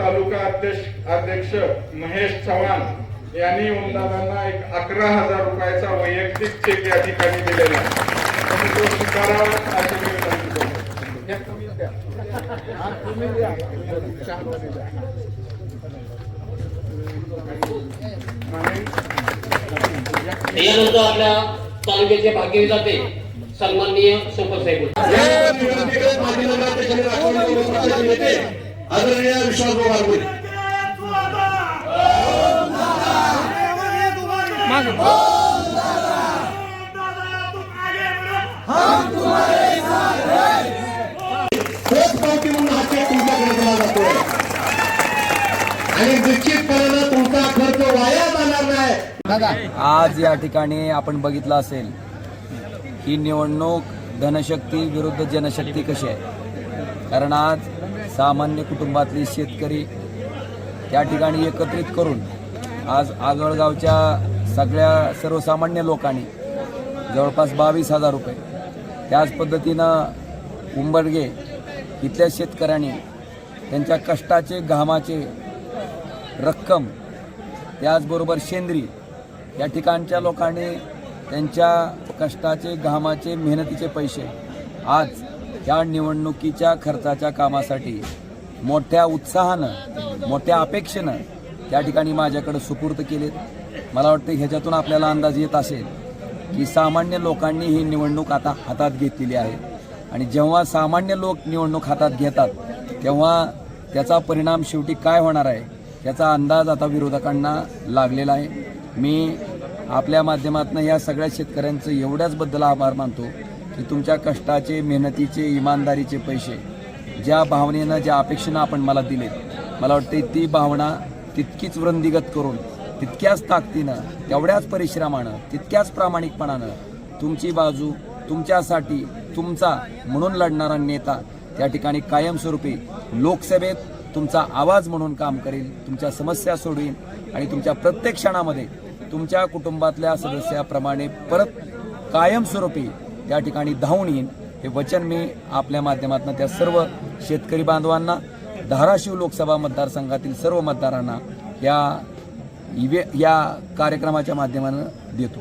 तालुका अध्यक्ष अध्यक्ष महेश चव्हाण यांनी ओमदादांना एक अकरा हजार रुपयाचा वैयक्तिक चेक या ठिकाणी दिलेला तो स्वीकारावा अशी मी विनंती करतो आपल्या तालुक्याचे भाग्यविधाते सन्माननीय सोपत साहेब आदरणीय विश्वासभाऊ म्हणून तुमच्याकडे दिला जातोय आणि निश्चितपणानं तुमचा खर्च वाया जाणार नाही आज या ठिकाणी आपण बघितलं असेल ही निवडणूक धनशक्ती विरुद्ध जनशक्ती कशी आहे? कारण आज सामान्य कुटुंबातले शेतकरी त्या ठिकाणी एकत्रित करून आज आगळगावच्या सगळ्या सर्वसामान्य लोकांनी जवळपास बावीस हजार रुपये त्याच पद्धतीनं उंबरगे इथल्या शेतकऱ्यांनी त्यांच्या कष्टाचे घामाचे रक्कम त्याचबरोबर शेंद्री या ठिकाणच्या लोकांनी त्यांच्या कष्टाचे घामाचे मेहनतीचे पैसे आज या निवडणुकीच्या खर्चाच्या कामासाठी मोठ्या उत्साहानं मोठ्या अपेक्षेनं त्या ठिकाणी माझ्याकडे सुपूर्द केलेत. मला वाटतं ह्याच्यातून आपल्याला अंदाज येत असेल की सामान्य लोकांनी ही निवडणूक आता हातात घेतलेली आहे. आणि जेव्हा सामान्य लोक निवडणूक हातात घेतात तेव्हा त्याचा परिणाम शेवटी काय होणार आहे याचा अंदाज आता विरोधकांना लागलेला आहे. मी आपल्या माध्यमातून या सगळ्या शेतकऱ्यांचं एवढ्याचबद्दल आभार मानतो. की तुमच्या कष्टाचे मेहनतीचे इमानदारीचे पैसे ज्या भावनेनं ज्या अपेक्षेनं आपण मला दिलेत मला वाटते ती भावना तितकीच वृंदिगत करून तितक्याच ताकदीनं तेवढ्याच परिश्रमानं तितक्याच प्रामाणिकपणानं तुमची बाजू तुमच्यासाठी तुमचा म्हणून लढणारा नेता त्या ठिकाणी कायमस्वरूपी लोकसभेत तुमचा आवाज म्हणून काम करेल तुमच्या समस्या सोडवीन आणि तुमच्या प्रत्येक क्षणामध्ये तुमच्या कुटुंबातल्या सदस्याप्रमाणे परत कायमस्वरूपी त्या ठिकाणी धावून येईन. हे वचन मी आपल्या माध्यमातून त्या सर्व शेतकरी बांधवांना धाराशिव लोकसभा मतदारसंघातील सर्व मतदारांना या इवे या कार्यक्रमाच्या माध्यमानं देतो.